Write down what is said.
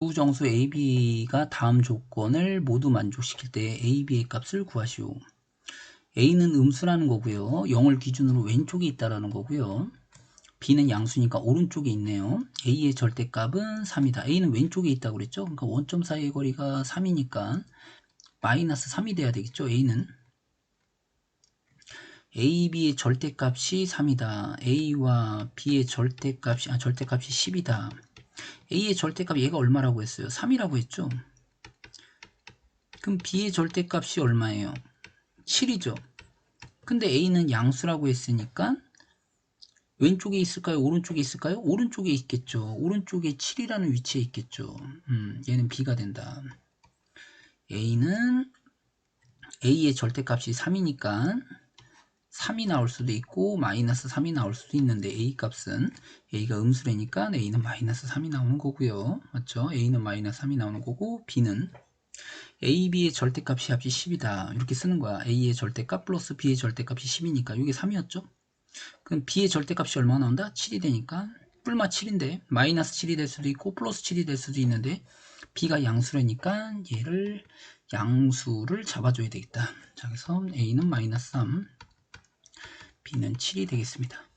두 정수 A, B가 다음 조건을 모두 만족시킬 때 A, B의 값을 구하시오. A는 음수라는 거고요. 0을 기준으로 왼쪽에 있다라는 거고요. B는 양수니까 오른쪽에 있네요. A의 절대값은 3이다. A는 왼쪽에 있다고 그랬죠. 그러니까 원점 사이의 거리가 3이니까 마이너스 3이 돼야 되겠죠. A는 A, B의 절대값이 3이다. A와 B의 절대값이 아 절대값이 10이다. A의 절대값 얘가 얼마라고 했어요? 3이라고 했죠? 그럼 B의 절대값이 얼마예요? 7이죠? 근데 A는 양수라고 했으니까 왼쪽에 있을까요? 오른쪽에 있을까요? 오른쪽에 있겠죠. 오른쪽에 7이라는 위치에 있겠죠. 음, 얘는 B가 된다. A는 A의 절대값이 3이니까 3이 나올 수도 있고 마이너스 3이 나올 수도 있는데 A 값은 A가 음수래니까 A는 마이너스 3이 나오는 거고요. 맞죠? A는 마이너스 3이 나오는 거고 B는 A, B의 절대값이 합이 10이다. 이렇게 쓰는 거야. A의 절대값 플러스 B의 절대값이 10이니까 이게 3이었죠? 그럼 B의 절대값이 얼마 나온다? 7이 되니까 뿔마 7인데 마이너스 7이 될 수도 있고 플러스 7이 될 수도 있는데 B가 양수라니까 얘를 양수를 잡아줘야 되겠다. 자, 그래서 A는 마이너스 3 B는 7이 되겠습니다.